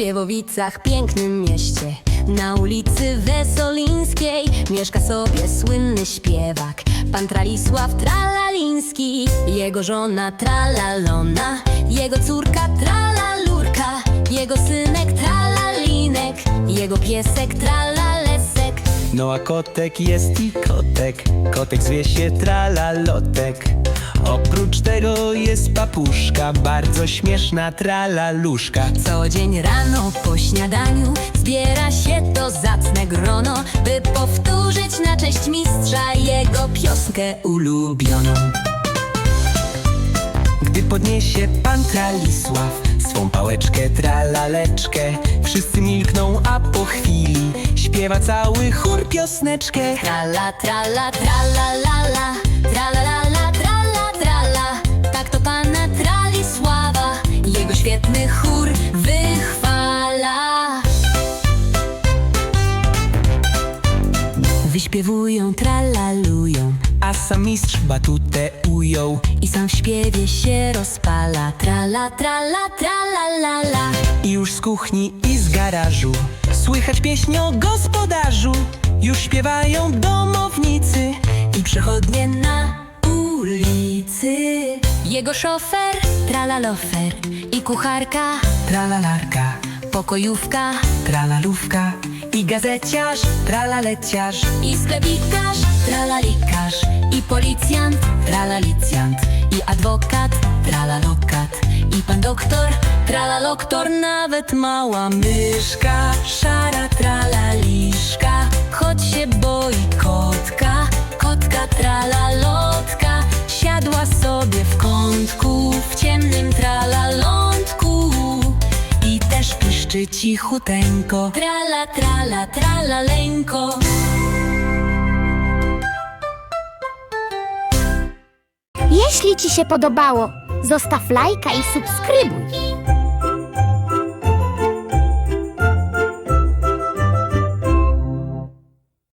Świewowicach, pięknym mieście. Na ulicy Wesolińskiej Mieszka sobie słynny śpiewak Pan Tralisław Tralaliński. Jego żona Tralalona Jego córka Tralalurka Jego synek Tralalinek Jego piesek Tralalesek No a kotek jest i kotek, kotek zwie się tralalotek. Oprócz tego jest papuszka, bardzo śmieszna tralaluszka. Co dzień rano po śniadaniu Zbiera się to zacne grono By powtórzyć na cześć mistrza Jego piosnkę ulubioną Gdy podniesie pan Tralisław swą pałeczkę tralaleczkę, wszyscy milkną, a po chwili śpiewa cały chór piosneczkę. Trala, trala, trala, la, la Trala, la, la, trala, trala. Tak to pana Tralisława Jego świetny chór wychwala. Wyśpiewują, tralalują. A sam mistrz batutę ujął. I sam w śpiewie się rozpala. Trala, trala, trala, la, la I już z kuchni i z garażu słychać pieśń o gospodarzu. Już śpiewają domownicy. I przechodnie na ulicy Jego szofer, tralalofer I kucharka, Tralalarka, pokojówka tralalówka i gazeciarz, tralaleciarz. I sklepikarz, tralalikarz. I policjant, tralalicjant. I adwokat, tralalokat. I pan doktor, tralaloktor Nawet mała myszka, szara piszczy cichuteńko Trala, trala, tralaleńko Jeśli Ci się podobało, zostaw lajka i subskrybuj.